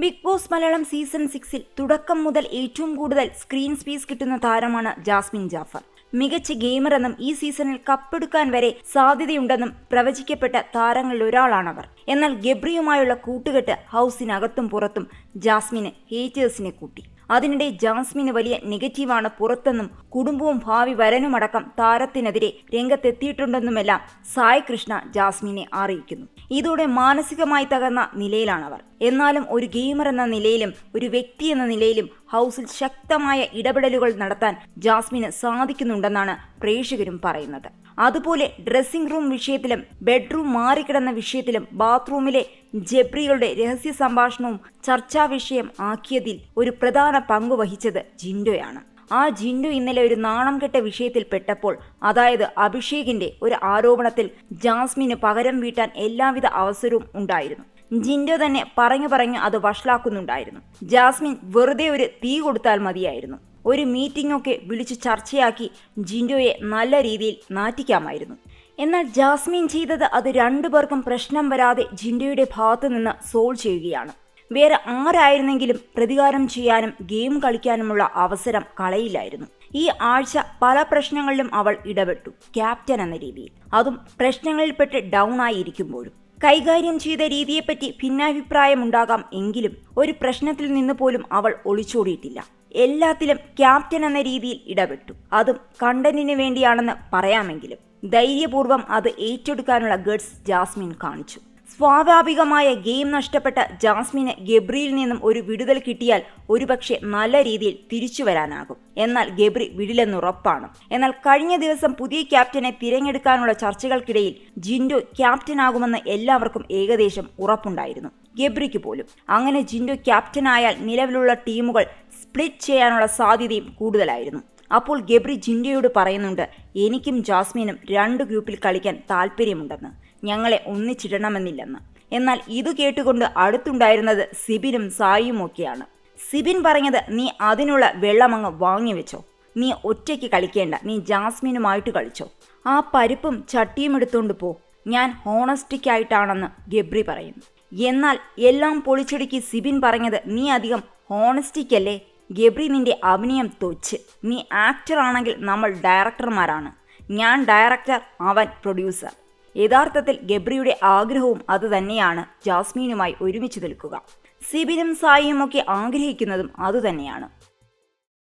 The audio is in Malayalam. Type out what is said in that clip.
ബിഗ് ബോസ് മലയാളം സീസൺ സിക്സിൽ തുടക്കം മുതൽ ഏറ്റവും കൂടുതൽ സ്ക്രീൻ സ്പേസ് കിട്ടുന്ന താരമാണ് ജാസ്മിൻ ജാഫർ. മികച്ച ഗെയിമർ എന്നും ഈ സീസണിൽ കപ്പെടുക്കാൻ വരെ സാധ്യതയുണ്ടെന്നും പ്രവചിക്കപ്പെട്ട താരങ്ങളിൽ ഒരാളാണവർ. എന്നാൽ ഗബ്രിയുമായുള്ള കൂട്ടുകെട്ട് ഹൗസിനകത്തും പുറത്തും ജാസ്മിന് ഹേറ്റേഴ്സിനെ കൂട്ടി. അതിനിടെ ജാസ്മിന് വലിയ നെഗറ്റീവാണ് പുറത്തെന്നും കുടുംബവും ഭാവി വരനുമടക്കം താരത്തിനെതിരെ രംഗത്തെത്തിയിട്ടുണ്ടെന്നുമെല്ലാം സായ് കൃഷ്ണ ജാസ്മിനെ അറിയിക്കുന്നു. ഇതോടെ മാനസികമായി തകർന്ന നിലയിലാണവർ. എന്നാലും ഒരു ഗെയിമർ എന്ന നിലയിലും ഒരു വ്യക്തി എന്ന നിലയിലും ഹൗസിൽ ശക്തമായ ഇടപെടലുകൾ നടത്താൻ ജാസ്മിന് സാധിക്കുന്നുണ്ടെന്നാണ് പ്രേക്ഷകരും പറയുന്നത്. അതുപോലെ ഡ്രസ്സിംഗ് റൂം വിഷയത്തിലും ബെഡ്റൂം മാറിക്കിടന്ന വിഷയത്തിലും ബാത്റൂമിലെ ജബ്രികളുടെ രഹസ്യ സംഭാഷണവും ചർച്ചാ വിഷയം ആക്കിയതിൽ ഒരു പ്രധാന പങ്ക് വഹിച്ചത് ജിൻഡോയാണ്. ആ ജിൻഡു ഇന്നലെ ഒരു നാണം കെട്ട വിഷയത്തിൽ പെട്ടപ്പോൾ അതായത് അഭിഷേകിന്റെ ഒരു ആരോപണത്തിൽ ജാസ്മിന് പകരം വീട്ടാൻ എല്ലാവിധ അവസരവും ഉണ്ടായിരുന്നു. ജിൻഡോ തന്നെ പറഞ്ഞു പറഞ്ഞു അത് വഷളാക്കുന്നുണ്ടായിരുന്നു. ജാസ്മിൻ വെറുതെ ഒരു തീ കൊടുത്താൽ മതിയായിരുന്നു. ഒരു മീറ്റിംഗ് ഒക്കെ വിളിച്ച് ചർച്ചയാക്കി ജിൻഡോയെ നല്ല രീതിയിൽ നാറ്റിക്കാമായിരുന്നു. എന്നാൽ ജാസ്മിൻ ചെയ്തത് അത് രണ്ടുപേർക്കും പ്രശ്നം വരാതെ ജിൻഡോയുടെ ഭാഗത്തു നിന്ന് സോൾവ് ചെയ്യുകയാണ്. വേറെ ആരായിരുന്നെങ്കിലും പ്രതികാരം ചെയ്യാനും ഗെയിം കളിക്കാനുമുള്ള അവസരം കളയില്ലായിരുന്നു. ഈ ആഴ്ച പല പ്രശ്നങ്ങളിലും അവൾ ഇടപെട്ടു ക്യാപ്റ്റൻ എന്ന രീതിയിൽ. അതും പ്രശ്നങ്ങളിൽപ്പെട്ട് ഡൗൺ ആയിരിക്കുമ്പോഴും. കൈകാര്യം ചെയ്ത രീതിയെപ്പറ്റി ഭിന്നാഭിപ്രായമുണ്ടാകാം എങ്കിലും ഒരു പ്രശ്നത്തിൽ നിന്ന് പോലും അവൾ ഒളിച്ചോടിയിട്ടില്ല. എല്ലാത്തിലും ക്യാപ്റ്റൻ എന്ന രീതിയിൽ ഇടപെട്ടു. അതും കണ്ടന്റിന് വേണ്ടിയാണെന്ന് പറയാമെങ്കിലും ധൈര്യപൂർവം അത് ഏറ്റെടുക്കാനുള്ള ഗഡ്സ് ജാസ്മിൻ കാണിച്ചു. സ്വാഭാവികമായ ഗെയിം നഷ്ടപ്പെട്ട ജാസ്മിന് ഗബ്രിയിൽ നിന്നും ഒരു വിടുതൽ കിട്ടിയാൽ ഒരുപക്ഷെ നല്ല രീതിയിൽ തിരിച്ചു വരാനാകും. എന്നാൽ ഗബ്രി വിടില്ലെന്നുറപ്പാണ്. എന്നാൽ കഴിഞ്ഞ ദിവസം പുതിയ ക്യാപ്റ്റനെ തിരഞ്ഞെടുക്കാനുള്ള ചർച്ചകൾക്കിടയിൽ ജിൻഡോ ക്യാപ്റ്റനാകുമെന്ന് എല്ലാവർക്കും ഏകദേശം ഉറപ്പുണ്ടായിരുന്നു. ഗബ്രിക്ക് പോലും. അങ്ങനെ ജിൻഡോ ക്യാപ്റ്റനായാൽ നിലവിലുള്ള ടീമുകൾ സ്പ്ലിറ്റ് ചെയ്യാനുള്ള സാധ്യതയും കൂടുതലായിരുന്നു. അപ്പോൾ ഗബ്രി ജിൻഡോയോട് പറയുന്നുണ്ട് എനിക്കും ജാസ്മിനും രണ്ട് ഗ്രൂപ്പിൽ കളിക്കാൻ താല്പര്യമുണ്ടെന്ന്. ഞങ്ങളെ ഒന്നിച്ചിടണമെന്നില്ലെന്ന്. എന്നാൽ ഇത് കേട്ടുകൊണ്ട് അടുത്തുണ്ടായിരുന്നത് സിബിനും സായിയും ഒക്കെയാണ്. സിബിൻ പറഞ്ഞത് നീ അതിനുള്ള വെള്ളമങ്ങ് വാങ്ങിവെച്ചോ നീ ഒറ്റയ്ക്ക് കളിക്കേണ്ട. നീ ജാസ്മിനുമായിട്ട് കളിച്ചോ. ആ പരിപ്പും ചട്ടിയും എടുത്തുകൊണ്ട് പോ. ഞാൻ ഹോണസ്റ്റിക്കായിട്ടാണെന്ന് ഗബ്രി പറയുന്നു. എന്നാൽ എല്ലാം പൊളിച്ചടുക്കി സിബിൻ പറഞ്ഞത് നീ അധികം ഹോണസ്റ്റിക്കല്ലേ? ഗബ്രി നിന്റെ അഭിനയം തൊച്ച്. നീ ആക്ടർ ആണെങ്കിൽ നമ്മൾ ഡയറക്ടർമാരാണ്. ഞാൻ ഡയറക്ടർ അവൻ പ്രൊഡ്യൂസർ. യഥാർത്ഥത്തിൽ ഗബ്രിയുടെ ആഗ്രഹവും അതുതന്നെയാണ് ജാസ്മീനുമായി ഒരുമിച്ച് നിൽക്കുക. സിബിനും സായിയും ഒക്കെ ആഗ്രഹിക്കുന്നതും അതുതന്നെയാണ്.